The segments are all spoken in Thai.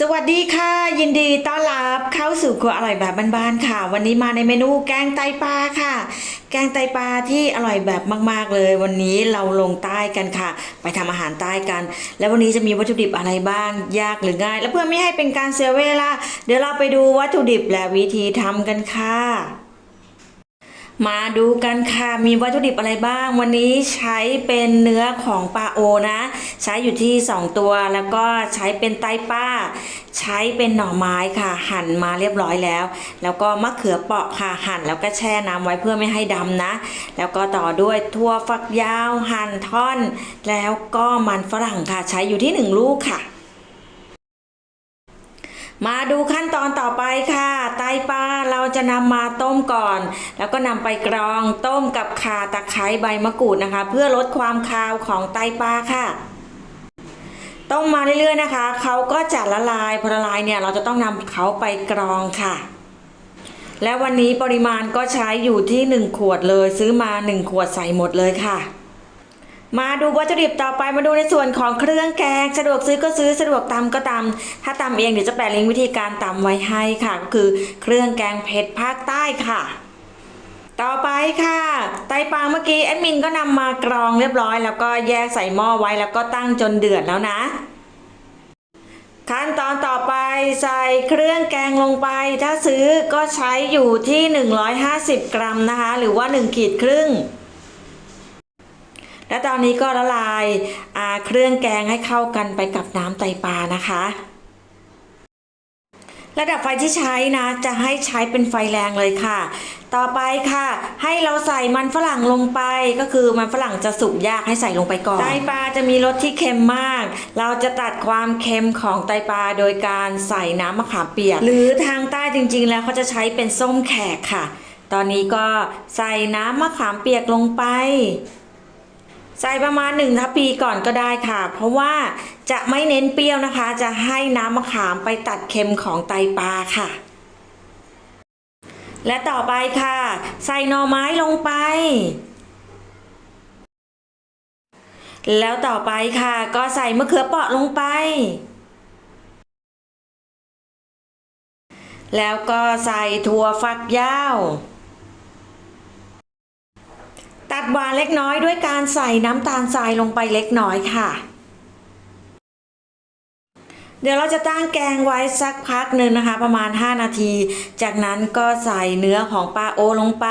สวัสดีค่ะ ยินดีต้อนรับเข้าสู่ครัวอร่อยแบบบ้านๆค่ะ วันนี้มาในเมนูแกงไตปลาค่ะ แกงไตปลาที่อร่อยแบบมากๆเลย วันนี้เราลงใต้กันค่ะ ไปทำอาหารใต้กัน แล้ววันนี้จะมีวัตถุดิบอะไรบ้างยากหรือง่าย และเพื่อไม่ให้เป็นการเสียเวลาเดี๋ยวเราไปดูวัตถุดิบและวิธีทำกันค่ะ มาดูกันค่ะ มีวัตถุดิบอะไรบ้าง วันนี้ใช้เป็นเนื้อของปลาโอนะ ใช้อยู่ที่ 2 ตัว แล้วก็ใช้เป็นไตปลาใช้เป็นหน่อไม้ค่ะ หั่นมาเรียบร้อยแล้ว แล้วก็มะเขือเปราะค่ะ หั่นแล้วก็แช่น้ำไว้เพื่อไม่ให้ดำนะ แล้วก็ต่อด้วยทั่วฝักยาว หั่นท่อน แล้วก็มันฝรั่งค่ะ ใช้อยู่ที่ 1 ลูกค่ะมาดูขั้นตอนต่อไปค่ะ ไตปลา จะนำมาต้มก่อน แล้วก็นำไปกรองต้มกับข่าตะไคร้ใบมะกรูดนะคะ เพื่อลดความคาวของไตปลาค่ะต้มมาเรื่อยๆนะคะเขาก็จะละลายพอละลายเนี่ยเราจะต้องนำเขาไปกรองค่ะ และวันนี้ปริมาณก็ใช้อยู่ที่ 1 ขวดเลย ซื้อมา 1 ขวดใส่หมดเลยค่ะ มาดูวัตถุดิบต่อไปมาดูในส่วนของเครื่องแกง สะดวกซื้อก็ซื้อสะดวกตำก็ตำถ้าตำเองเดี๋ยวจะแปะลิงก์วิธีการตำไว้ให้ค่ะ ก็คือเครื่องแกงเผ็ดภาคใต้ค่ะ ต่อไปค่ะ ไตปลาเมื่อกี้แอดมินก็นำมากรองเรียบร้อย แล้วก็แยกใส่หม้อไว้แล้วก็ตั้งจนเดือดแล้วนะขั้นตอนต่อไปใส่เครื่องแกงลงไป ถ้าซื้อก็ใช้อยู่ที่ 150 กรัมนะคะ หรือว่า 1 ขีดครึ่ง และตอนนี้ก็ละลายาเครื่องแกงให้เข้ากันไปกับน้ำไตปลานะคะ ระดับไฟที่ใช้นะ จะให้ใช้เป็นไฟแรงเลยค่ะ ต่อไปค่ะ ให้เราใส่มันฝรั่งลงไปก็คือมันฝรั่งจะสุกยากให้ใส่ลงไปก่อนไตปลาจะมีรสที่เค็มมาก เราจะตัดความเค็มของไตปลาโดยการใส่น้ำมะขามเปียกหรือทางใต้จริง ๆ แล้วเขาจะใช้เป็นส้มแขกค่ะ ตอนนี้ก็ใส่น้ำมะขามเปียกลงไป ใส่ประมาณหนึ่งทัพพีก่อนก็ได้ค่ะ เพราะว่าจะไม่เน้นเปรี้ยวนะคะ จะให้น้ำมะขามไปตัดเค็มของไตปลาค่ะ และต่อไปค่ะ ใส่หน่อไม้ลงไป แล้วต่อไปค่ะ ก็ใส่มะเขือเปราะลงไป แล้วก็ใส่ถั่วฝักยาว ดหวานเล็กน้อยด้วยการใส่น้ำตาลทรายลงไปเล็กน้อยค่ะ เดี๋ยวเราจะตั้งแกงไว้สักพักหนึ่งนะคะ ประมาณ 5 นาที จากนั้นก็ใส่เนื้อของปลาโอลงไป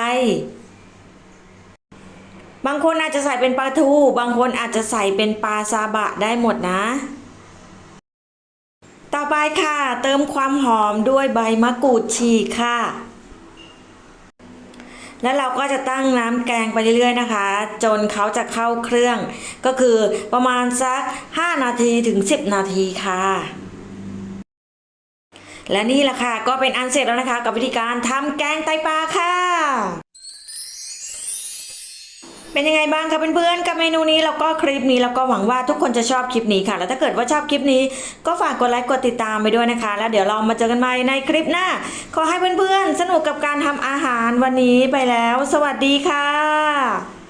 บางคนอาจจะใส่เป็นปลาทู บางคนอาจจะใส่เป็นปลาซาบะได้หมดนะ ต่อไปค่ะ เติมความหอมด้วยใบมะกรูดฉีกค่ะ แล้วเราก็จะตั้งน้ำแกงไปเรื่อยๆนะคะ จนเขาจะเข้าเครื่อง ก็คือประมาณสัก 5 นาทีถึง 10 นาทีค่ะ และนี่แหละค่ะก็เป็นอันเสร็จแล้วนะคะ กับวิธีการทำแกงไตปลาค่ะ เป็นยังไงบ้างคะเพื่อนๆ กับเมนูนี้แล้วก็คลิปนี้แล้วก็หวังว่าทุกคนจะชอบคลิปนี้ค่ะ แล้วถ้าเกิดว่าชอบคลิปนี้ ก็ฝากกดไลค์กดติดตามไปด้วยนะคะ แล้วเดี๋ยวเรามาเจอกันใหม่ในคลิปหน้า ขอให้เพื่อนๆ สนุกกับการทำอาหารวันนี้ไปแล้ว สวัสดีค่ะ